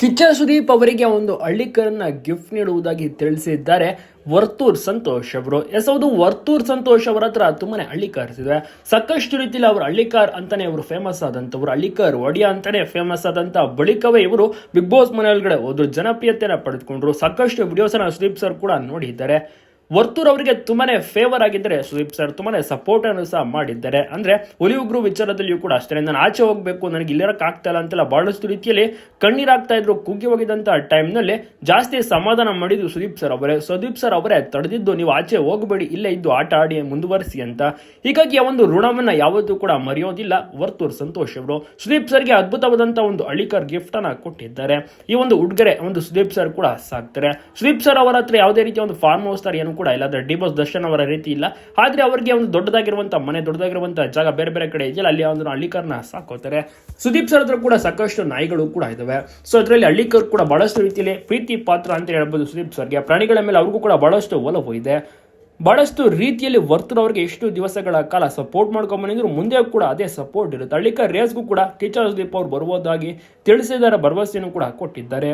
ಕಿಚ್ಚ ಸುದೀಪ್ ಅವರಿಗೆ ಒಂದು ಹಳ್ಳಿಕರನ್ನ ಗಿಫ್ಟ್ ನೀಡುವುದಾಗಿ ತಿಳಿಸಿದ್ದಾರೆ. ವರ್ತೂರ್ ಸಂತೋಷ್ ಅವರು. ಎಸ್, ಹೌದು, ವರ್ತೂರ್ ಸಂತೋಷ್ ಅವರ ಹತ್ರ ತುಂಬಾನೇ ಹಳ್ಳಿ ಕಾರ್ಸ್ ಇದೆ. ಸಾಕಷ್ಟು ರೀತಿಯಲ್ಲಿ ಅವರು ಹಳ್ಳಿಕಾರ್ ಅಂತಾನೆ ಅವರು ಫೇಮಸ್ ಆದಂತವ್ರು ಹಳ್ಳಿಕಾರ್ ಒಡಿಯಾ ಅಂತಾನೆ ಫೇಮಸ್ ಆದಂತ ಬಳಿಕವೇ ಇವರು ಬಿಗ್ ಬಾಸ್ ಮನೆಯೊಳಗಡೆ ಹೋದ್ರು. ಜನಪ್ರಿಯತೆನ ಪಡೆದುಕೊಂಡ್ರು. ಸಾಕಷ್ಟು ವಿಡಿಯೋಸ್ ಸುದೀಪ್ ಸರ್ ಕೂಡ ನೋಡಿದ್ದಾರೆ. ವರ್ತೂರ್ ಅವರಿಗೆ ತುಂಬಾನೇ ಫೇವರ್ ಆಗಿದ್ದರೆ ಸುದೀಪ್ ಸರ್ ತುಂಬಾನೇ ಸಪೋರ್ಟ್ ಅನ್ನು ಸಹ ಮಾಡಿದ್ದಾರೆ. ಅಂದ್ರೆ ಒಲಿಯುಗ್ರು ವಿಚಾರದಲ್ಲಿಯೂ ಕೂಡ ಅಷ್ಟೇ. ನಾನು ಆಚೆ ಹೋಗ್ಬೇಕು, ನನಗೆ ಇಲ್ಲಿರಕ್ಕೆ ಆಗ್ತಾ ಇಲ್ಲ ಅಂತೆಲ್ಲ ಬಹಳಷ್ಟು ರೀತಿಯಲ್ಲಿ ಕಣ್ಣೀರಾಗ್ತಾ ಇದ್ರು, ಕುಗ್ಗಿ ಹೋಗಿದಂತ ಟೈಮ್ನಲ್ಲಿ ಜಾಸ್ತಿ ಸಮಾಧಾನ ಮಾಡಿದ್ದು ಸುದೀಪ್ ಸರ್ ಅವರೇ. ಸುದೀಪ್ ಸರ್ ಅವರೇ ತಡೆದಿದ್ದು, ನೀವು ಆಚೆ ಹೋಗಬೇಡಿ, ಇಲ್ಲೇ ಇದ್ದು ಆಟ ಆಡಿ ಮುಂದುವರಿಸಿ ಅಂತ. ಹೀಗಾಗಿ ಆ ಒಂದು ಋಣವನ್ನ ಯಾವತ್ತೂ ಕೂಡ ಮರೆಯೋದಿಲ್ಲ ವರ್ತೂರ್ ಸಂತೋಷ್ ಅವರು. ಸುದೀಪ್ ಸರ್ಗೆ ಅದ್ಭುತವಾದಂತ ಒಂದು ಅಳಿಕರ್ ಗಿಫ್ಟ್ ಅನ್ನ ಕೊಟ್ಟಿದ್ದಾರೆ. ಈ ಒಂದು ಉಡುಗೊರೆ ಒಂದು ಸುದೀಪ್ ಸರ್ ಕೂಡ ಸಾಕ್ತಾರೆ. ಸುದೀಪ್ ಸರ್ ಅವರ ಹತ್ರ ಯಾವುದೇ ರೀತಿಯ ಒಂದು ಫಾರ್ಮ್ ಹೌಸ್ ತರ ಏನು ಕೂಡ ಇಲ್ಲ. ಅಂದ್ರೆ ಡಿ ಬಾಸ್ ದರ್ಶನ್ ಅವರ ರೀತಿ ಇಲ್ಲ. ಆದರೆ ಅವರಿಗೆ ಒಂದು ದೊಡ್ಡದಾಗಿರುವಂತ ಮನೆ, ದೊಡ್ಡದಾಗಿರುವಂತ ಜಾಗ ಬೇರೆ ಬೇರೆ ಕಡೆ ಇದೆಯಲ್ಲ, ಅಲ್ಲಿ ಒಂದು ಹಳ್ಳಿಕರ್ನ ಸಾಕೋತಾರೆ. ಸುದೀಪ್ ಸರ್ ಹತ್ರ ಕೂಡ ಸಾಕಷ್ಟು ನಾಯಿಗಳು ಕೂಡ ಇದಾವೆ. ಸೊ ಅದರಲ್ಲಿ ಹಳ್ಳಿಕರ್ ಕೂಡ ಬಹಳಷ್ಟು ರೀತಿಯಲ್ಲಿ ಪ್ರೀತಿ ಪಾತ್ರ ಅಂತ ಹೇಳ್ಬೋದು ಸುದೀಪ್ ಸರ್ಗೆ ಪ್ರಾಣಿಗಳ ಮೇಲೆ ಅವ್ರಿಗೂ ಕೂಡ ಬಹಳಷ್ಟು ಒಲವು ಇದೆ. ಬಹಳಷ್ಟು ರೀತಿಯಲ್ಲಿ ವರ್ತೂರ್ ಅವ್ರಿಗೆ ಎಷ್ಟು ದಿವಸಗಳ ಕಾಲ ಸಪೋರ್ಟ್ ಮಾಡ್ಕೊಂಡ್ ಬಂದಿದ್ರು ಮುಂದೆ ಕೂಡ ಅದೇ ಸಪೋರ್ಟ್ ಇರುತ್ತೆ. ಹಳ್ಳಿಕರ್ ರೇಸ್ಗೂ ಕೂಡ ಟೀಚರ್ ಸುದೀಪ್ ಅವ್ರು ಬರ್ಬೋದಾಗಿ ತಿಳಿಸಿದ್ದಾರೆ ಭರವಸೆಯನ್ನು ಕೂಡ ಕೊಟ್ಟಿದ್ದಾರೆ.